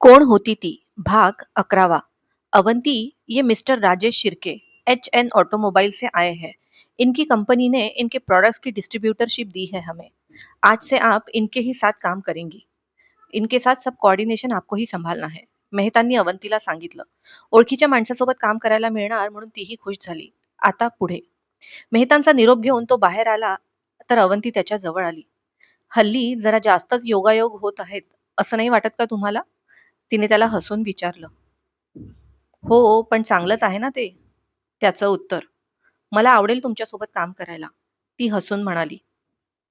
कोण होती ती? भाग अकरावा. अवंती, ये mister Rajesh Shirke H N automobile से आए हैं. इनकी कंपनी ने इनके प्रोडक्ट्स की डिस्ट्रीब्यूटरशिप दी है हमें. आज से आप इनके ही साथ काम करेंगी. इनके साथ सब कोऑर्डिनेशन आपको ही संभालना है. मेहतांनी अवंतीला सांगितलं. ओळखीच्या माणसासोबत काम करायला मिळणार म्हणून तीही खुश झाली. आता पुढे. मेहतांचा निरोप घेऊन तो बाहेर आला, तर अवंती त्याच्या जवळ आली. हल्ली जरा जास्तच योगायोग होत आहेत, असं नाही वाटत का तुम्हाला? तिने त्याला हसून विचारलं. हो, हो पण चांगलंच आहे ना ते? त्याचं उत्तर. मला आवडेल तुमच्यासोबत काम करायला. ती हसून म्हणाली.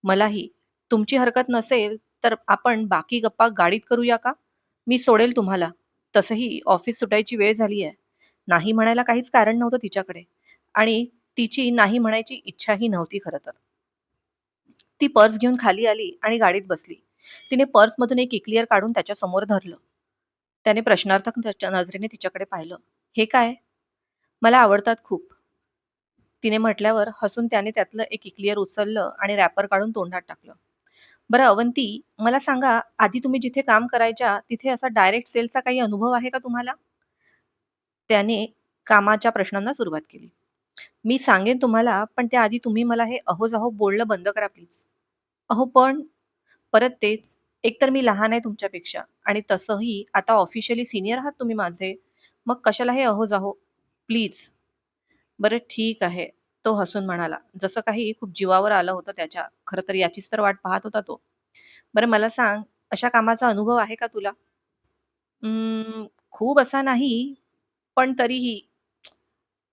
मलाही. तुमची हरकत नसेल तर आपण बाकी गप्पा गाडीत करूया का? मी सोडेल तुम्हाला. तसंही ऑफिस सुटायची वेळ झाली आहे. नाही म्हणायला काहीच कारण नव्हतं तिच्याकडे. आणि तिची नाही म्हणायची इच्छाही नव्हती खरं तर. ती पर्स घेऊन खाली आली आणि गाडीत बसली. तिने पर्समधून एक इक्लिअर काढून त्याच्यासमोर धरलं. त्याने प्रश्नार्थक त्याच्या नजरेने तिच्याकडे पाहिलं. हे काय? मला आवडतात खूप. तिने म्हटल्यावर हसून त्याने त्यातलं एक इक्लिअर उचललं आणि रॅपर काढून तोंडात टाकलं. बरं अवंती मला सांगा आधी तुम्ही जिथे काम करायच्या तिथे असा डायरेक्ट सेलचा काही अनुभव आहे का तुम्हाला? त्याने कामाच्या प्रश्नांना सुरुवात केली. मी सांगेन तुम्हाला पण त्याआधी तुम्ही मला हे अहो जाहो बोलणं बंद करा प्लीज अहो पण परत तेच. एकतर मी लहान आहे तुमच्यापेक्षा आणि तसंही आता ऑफिशियली सिनियर आहात तुम्ही माझे मग कशाला हे अहो जाहो प्लीज बरं ठीक आहे. तो हसून म्हणाला जसं काही खूप जीवावर आलं होतं त्याच्या खरं तर याचीच तर वाट पाहत होता तो. बरं मला सांग अशा कामाचा अनुभव आहे का तुला? खूप असा नाही पण तरीही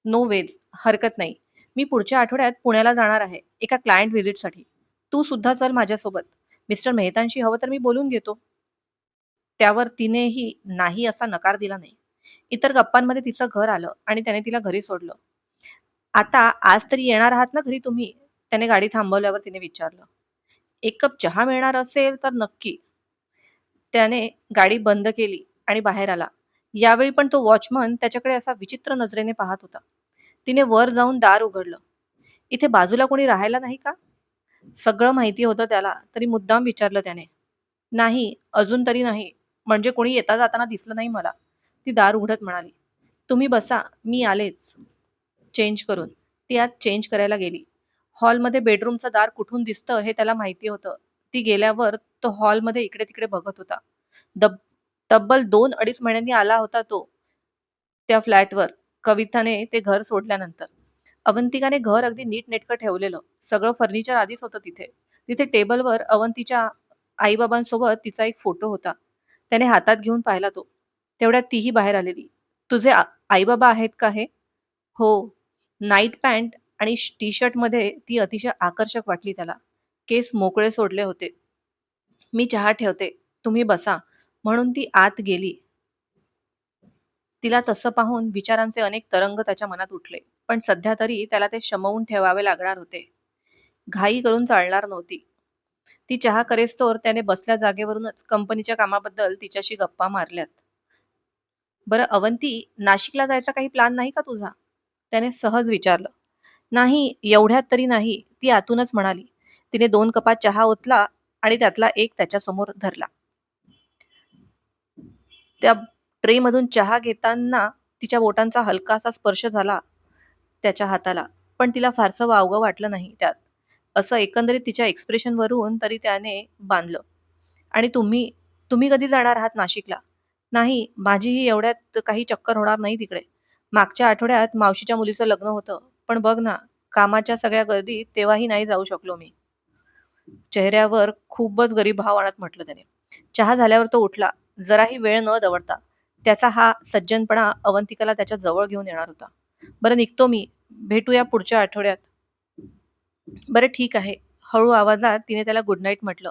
नो वेज हरकत नाही. मी पुढच्या आठवड्यात पुण्याला जाणार आहे एका क्लायंट व्हिजिटसाठी तू सुद्धा चल माझ्यासोबत. मिस्टर मेहतांशी हवं तर मी बोलून घेतो. त्यावर तिनेही नाही असा नकार दिला नाही. इतर गप्पांमध्ये तिचं घर आलं आणि त्याने तिला घरी सोडलं. आता आज तरी येणार आहात ना घरी तुम्ही? त्याने गाडी थांबवल्यावर तिने विचारलं. एक कप चहा मिळणार असेल तर नक्की. त्याने गाडी बंद केली आणि बाहेर आला. यावेळी पण तो वॉचमन त्याच्याकडे असा विचित्र नजरेने पाहत होता. तिने वर जाऊन दार उघडलं. इथे बाजूला कोणी राहायला नाही का? सगळं माहिती होतं त्याला तरी मुद्दाम विचारलं त्याने. नाही अजून तरी नाही. म्हणजे कोणी येता जाताना दिसलं नाही मला. ती दार उघडत म्हणाली तुम्ही बसा मी आलेच. चेंज करून ती आत चेंज करायला गेली. हॉलमध्ये बेडरूमचं दार कुठून दिसतं हे त्याला माहिती होतं. ती गेल्यावर तो हॉलमध्ये इकडे तिकडे बघत होता. दब तब्बल दोन अडीच महिन्यांनी आला होता तो त्या फ्लॅटवर. कविताने ते घर सोडल्यानंतर. अवंतिकाने घर अगदी नीटनेटकं ठेवलेलं. सगळं फर्निचर आधीच होतं तिथे. तिथे टेबलवर अवंतीच्या आईबाबांसोबत तिचा एक फोटो होता. त्याने हातात घेऊन पाहिला तो. तेवढ्यात तीही बाहेर आलेली. तुझे आईबाबा आहेत का हे? हो. नाईट पॅन्ट आणि टी शर्टमध्ये ती अतिशय आकर्षक वाटली त्याला. केस मोकळे सोडले होते. मी चहा ठेवते. तुम्ही बसा. म्हणून ती आत गेली. तिला तसं पाहून विचारांचे अनेक तरंग त्याच्या मनात उठले पण सध्या तरी त्याला ते शमवून ठेवावे लागणार होते. घाई करून चालणार नव्हती. ती चहा करेस्तोवर त्याने बसल्या जागेवरूनच कंपनीच्या कामाबद्दल तिच्याशी गप्पा मारल्यात. बरं अवंती नाशिकला जायचा काही प्लान नाही का तुझा? त्याने सहज विचारलं. नाही एवढ्यात तरी नाही ती आतूनच म्हणाली. तिने दोन कपात चहा ओतला आणि त्यातला एक त्याच्यासमोर धरला. त्या ट्रेमधून चहा घेताना तिच्या बोटांचा हलकासा स्पर्श झाला त्याच्या हाताला. पण तिला फारसं वावगं वाटलं नाही त्यात. असं एकंदरीत तिच्या एक्सप्रेशनवरून तरी त्याने बांधलं. आणि तुम्ही तुम्ही कधी जाणार आहात नाशिकला? नाही माझीही एवढ्यात काही चक्कर होणार नाही तिकडे. मागच्या आठवड्यात मावशीच्या मुलीचं लग्न होतं. पण बघ ना कामाच्या सगळ्या गर्दीत तेव्हाही नाही जाऊ शकलो मी. चेहऱ्यावर खूपच गरीब भाव आणत म्हटलं त्याने. चहा झाल्यावर तो उठला. जराही वेळ न दवडता. त्याचा हा सज्जनपणा अवंतिकाला त्याच्याजवळ घेऊन येणार होता. बरं निघतो मी. भेटूया पुढच्या आठवड्यात. बरं ठीक आहे. हळू आवाजात तिने त्याला गुड नाईट म्हटलं.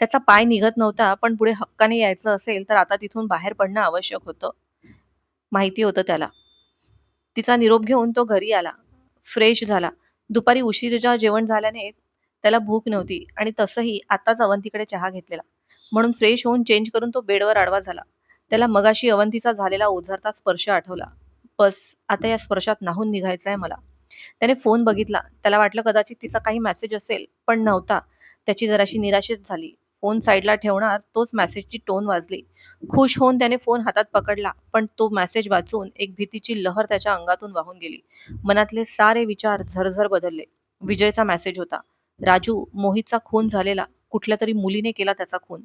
त्याचा पाय निघत नव्हता पण पुढे हक्काने यायचं असेल तर आता तिथून बाहेर पडणं आवश्यक होतं. माहिती होतं त्याला. तिचा निरोप घेऊन तो घरी आला. फ्रेश झाला. दुपारी उशीरच्या जेवण झाल्याने त्याला भूक नव्हती आणि तसंही आताच अवंतीकडे चहा घेतलेला. म्हणून फ्रेश होऊन चेंज करून तो बेडवर आडवा झाला. त्याला मगाशी अवंतीचा झालेला ओझरता स्पर्श आठवला. बस आता या स्पर्शात नाहून निघायचंय आहे मला. त्याने फोन बघितला. त्याला वाटलं कदाचित तिचा काही मेसेज असेल पण नव्हता. त्याची जराशी निराशेच झाली. फोन साईडला ठेवणार तोच मेसेजची टोन वाजली. खुश होऊन त्याने फोन हातात पकडला पण तो मेसेज वाचून एक भीतीची लहर त्याच्या अंगातून वाहून गेली. मनातले सारे विचार झरझर बदलले. विजयचा मेसेज होता. राजू मोहितचा खून झालेला. कुठल्या तरी मुलीने केला त्याचा खून.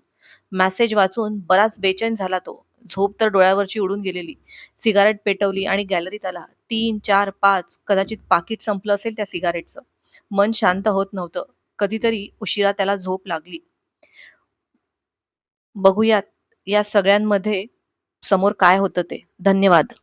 मेसेज वाचून बराच बेचैन झाला तो. झोप तर डोळ्यावरची उडून गेलेली. सिगारेट पेटवली आणि गॅलरीत आला. तीन चार पाच कदाचित पाकिट संपलं असेल त्या सिगारेटचं. मन शांत होत नव्हतं. कधीतरी उशिरा त्याला झोप लागली. बघूयात या सगळ्यांमध्ये समोर काय होतं ते. धन्यवाद.